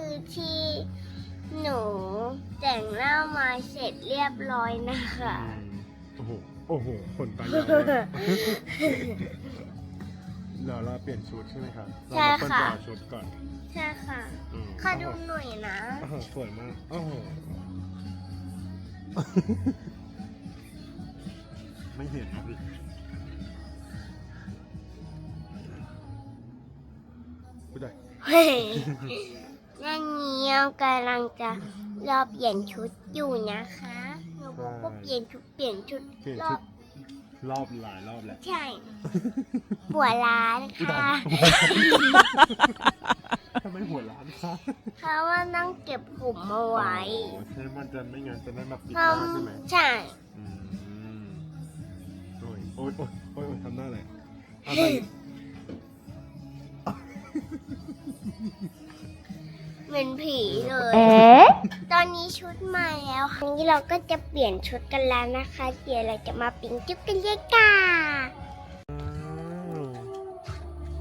คือที่หนูแต่งหน้ามาเสร็จเรียบร้อยนะคะ โอ้โห โอ้โหขนตายาวเลย เดี๋ยวเราเปลี่ยนชุดใช่ไหมครับใช่เรามาเปลี่ยนค่ะชุดก่อนใช่ค่ะอืมขอดูหน่อยนะ โอ้โหสวยมากโอ้โหไม่เห็นครับพี่ผู้ใด เฮ้ย นั่นนี้เรากำลังจะรอเปลี่ยนชุดอยู่นะคะหนูบอกว่าเปลี่ยนชุดเปลี่ยนชุดเปลี่ยนรอชุบดรอบหลายรอบแล้วใช่หัวร้านอุ๊ยค่ะตายทำไมหัวร้านคะเพราะว่าต้องเก็บผมเอาไว้อ๋อใช่มันจะไม่งั้นจะได้แบบปิดเพหราะน้าใช่ไหมใช่อืมโอ้ยโอ้ยโอ้ยโอ้ยโอ้ยทำหน้าอะไรเอาไป เหมือนผีเลยตอนนี้ชุดใหม่แล้วครั้งนี้เราก็จะเปลี่ยนชุดกันแล้วนะคะ เดี๋ยวเราจะมาปิ้งจุ๊บกันเลยค่ะอ้าว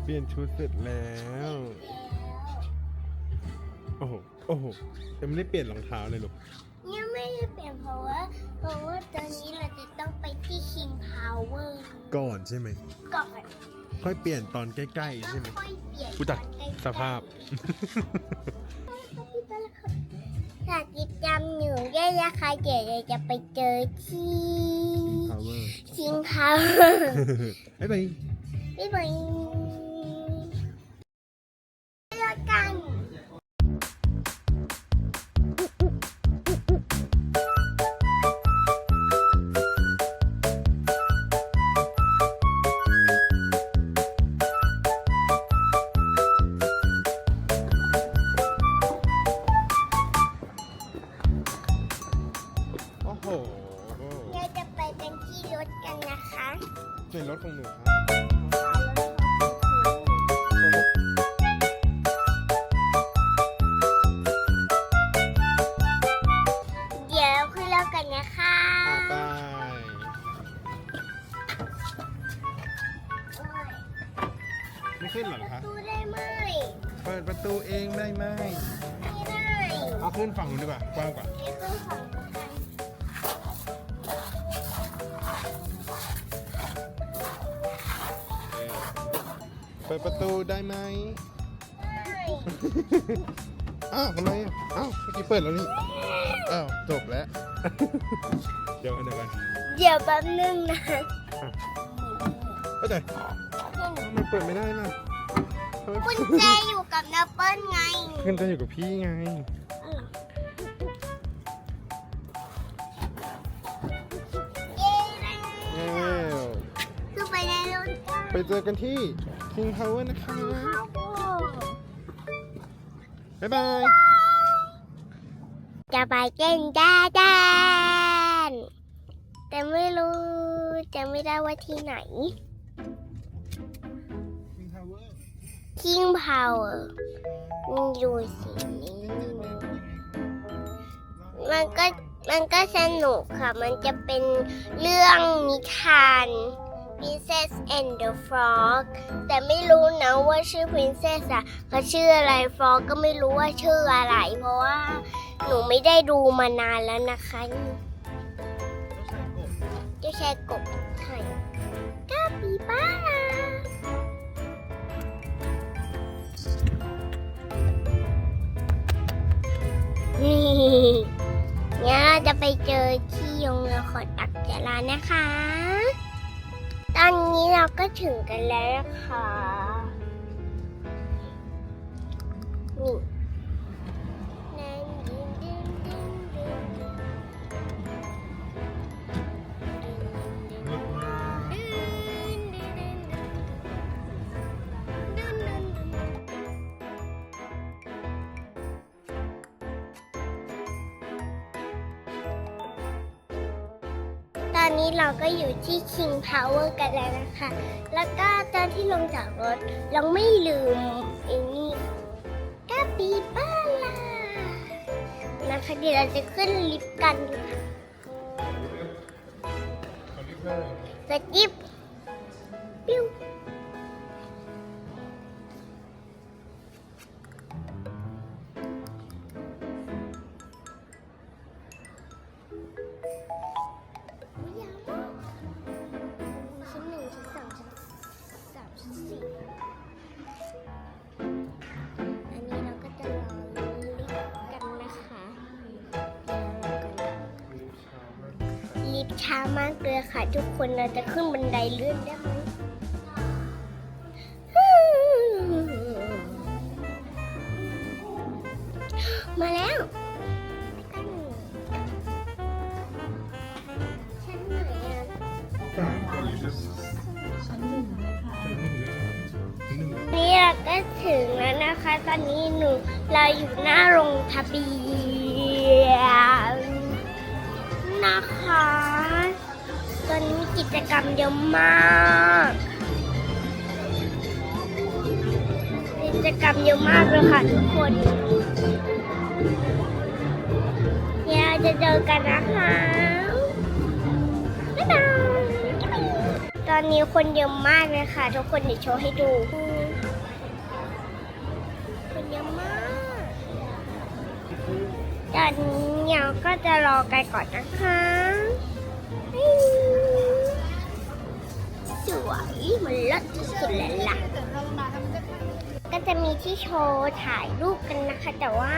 เปลี่ยนชุดเสร็จแล้ว โอ้โห โอ้โหยังไม่ได้เปลี่ยนรองเท้าเลยลูก ยังไม่ได้เปลี่ยนเพราะว่าเพราะว่าตอนนี้เราจะต้องไปที่ King Power ก่อนใช่ไหม ก่อนค่อยเปลี่ยนตอนใกล้ๆต้อใช่งไหมค่อยเปลี่ยนผู้จัดสภาพ หนูได้นะคะเดี๋ยวเราจะไปเจอที่ power King Power บ๊ายบาย บ๊ายบาย ไม่ขึ้นเหรอคะดูได้ไหมเปิดประตูเองได้ไหมไม่ได้เอาขึ้นฝั่งนู้นดีกว่ากว้างกว่านี่คือของหนูกันเปิดประตูได้ไหมได้อ้าวทำไมอะอ้าวเมื่อกี้เปิดแล้วนี่อ้าวจบแล้ว เดี๋ยวกันเดี๋ยวกันเดี๋ยวแป๊บนึงนะเอ้ยแต่ ทำไมเปิดไม่ได้ล่ะทำไมกุญแจอยู่กับนาเปิ้ลไงขึ้นจะอยู่กับพี่ไง เย้แล้แล้ววคือไปในรถกันไปเจอกันที่ King Power นะคะบ๊ายบาย จะไปเต้นด้าด้านแต่ไม่รู้จะไม่ได้ว่าที่ไหน King Power นี่ดูสิมันก็มันก็สนุกค่ะ มันจะเป็นเรื่องนิทาน Princess and the Frog แต่ไม่รู้นะว่าชื่อ Princess อะเขาชื่ออะไร Frog ก็ไม่รู้ว่าชื่ออะไร เพราะว่าหนูไม่ได้ดูมานานแล้วนะคะเจะแชร์กบใช่กาปิบา จะไปเจอที่โรงเรือขอตักจรานะคะ ตอนนี้เราก็ถึงกันแล้วนะคะ อนนี้เราก็อยู่ที่ King Power กันแล้วนะคะ แล้วก็ตอนที่ลงจากรถ เราไม่ลืมไอ้นี่กาปีบ้าลานะคะเดี๋ยวเราจะขึ้นลิฟต์กันค่ะสกิปปิ้ว ลิฟต์ช้ามากเลยค่ะ ทุกคนเราจะขึ้นบันไดเลื่อนได้ไหมมาแล้วชั้นไหนอะนี่เราก็ถึงแล้วนะคะ ตอนนี้หนูเราอยู่หน้าโรงทะเบียน นะคะ ตอนนี้มีกิจกรรมเยอะมาก กิจกรรมเยอะมากเลยค่ะทุกคนเดี๋ยวจะเจอกันนะคะบ๊ายบายตอนนี้คนเยอะมากเลยค่ะ ทุกคนเดี๋ยวโชว์ให้ดู คนเยอะมากตอนนี้าก็จะรอไกันก่อนนะคะสวยมันเลิศที่สุดแล้วล่ะ ก็จะมีที่โชว์ถ่ายรูปกันนะคะ แต่ว่า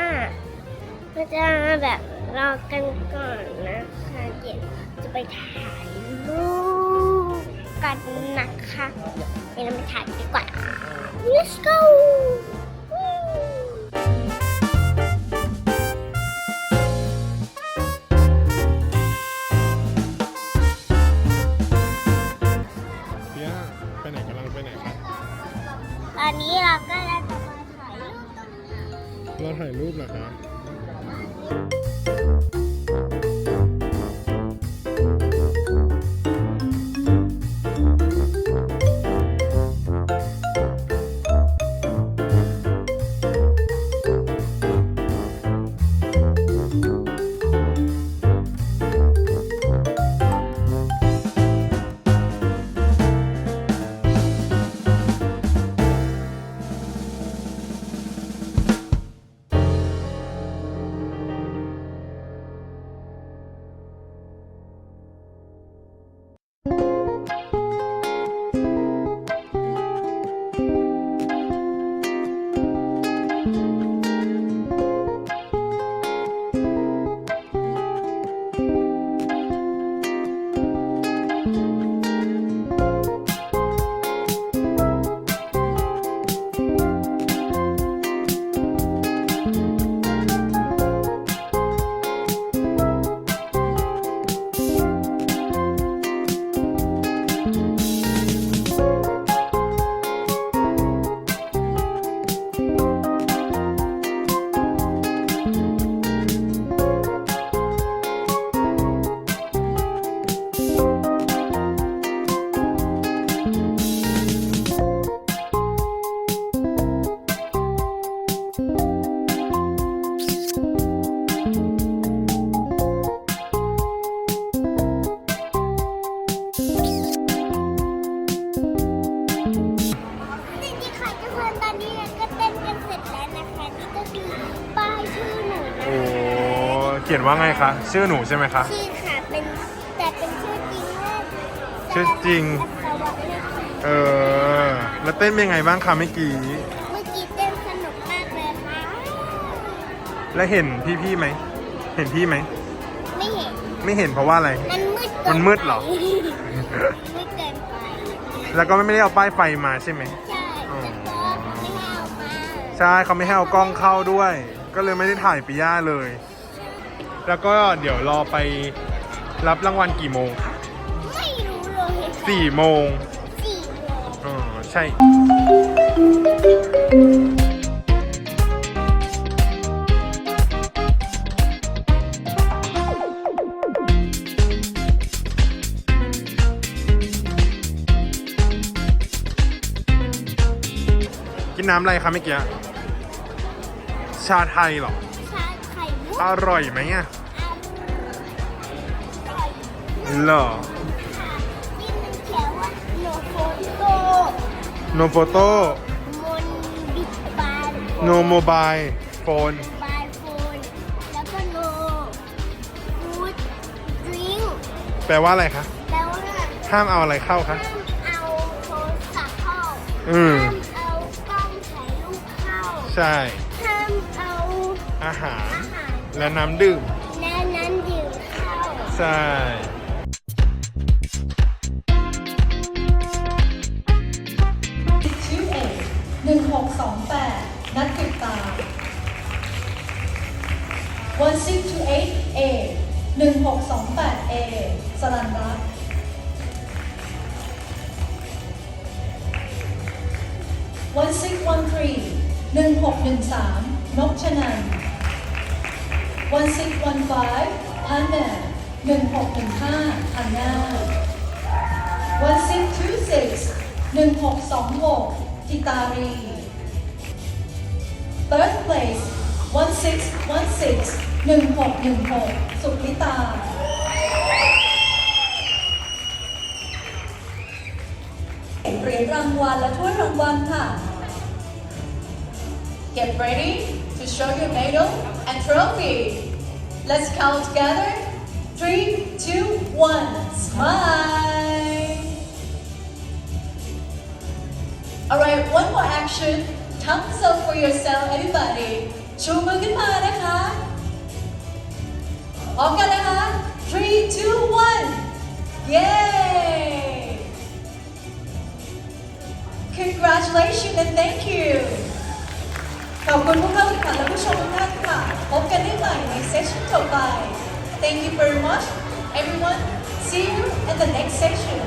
ก็จะแบบรอกันก่อนนะคะเดี๋ยวจะไปถ่ายรูปกันนะคะเดี๋ยวเราไปถ่ายดีกว่า let's go เราถ่ายรูปเหรอครับ ขียนว่าไงคะ ชื่อหนูใช่ไหมคะ ชื่อค่ะเป็นแต่เป็นชื่อจริงว่าชื่อจริง สวัสดีค่ะเออ แล้วเต้นเป็นไงบ้างคะเมื่อกี้ เมื่อกี้เต้นสนุกมากเลยค่ะแล้วเห็นพี่ๆไหม เห็นพี่ไหม ไม่เห็นไม่เห็นเพราะว่าอะไร มันมืดเกิมันมืดเหรอมืดเกินไปแล้วก็ไม่ได้เอาป้ายไฟมาใช่ไหม ใช่แล้วก็ไม่ให้เอามาใช่เขาไม่ให้เอากล้องเข้าด้วย ก็เลยไม่ได้ถ่ายปิย่าเลย แล้วก็เดี๋ยวรอไปรับรางวัลกี่โมงคะไม่รู้เลยค่ะสี่โมงสี่โมงอ๋อใช่ กินน้ำอะไรคะเมื่อกี้ ชาไทยเหรอชาไข่มุก อร่อยไหมอะอร่อยเหรอที่มันเขียนว่าโนโฟโต้โนโฟโต้มนบิบานโนโมบายโฟนบายโฟนแล้วก็โนฟูดดริงแปลว่าอะไรคะแล้วว่าห้ามเอาอะไรเข้าคะห้ามเอาโทรศัพท์เข้าอืมห้ามเอากล้องถ่ายรูปเข้า ใช่ห้ามเอาอาหารอาหาร และน้ำดื่ม และน้ำดื่มข้าใช่ ชื่อหนึ่งหกสองแปดนัดติดตาม one six two eight a หนึ่งหกสองแปด a สลันรัต one six one three หนึ่งหกหนึ่งสามนกชนัน 1615พันแน1615พันนา1626 1626ทิตารี Third place 1616 1616 สุริตา เหรียญรางวัลและถ้วยรางวัลค่ะ Get ready to show your medal and trophy. Let's count together. Three, two, one. Smile. Alright, one more action. Thumbs up for yourself, everybody. ชูมือขึ้นมานะคะพร้อมกันนะคะ three two one yay congratulations and thank you ขอบคุณผู้เข้าแข่งขันและผู้ชมทุกท่านค่ะพบกันได้ใหม่ในเซสชั่นต่อไป Thank you very much everyone see you at the next session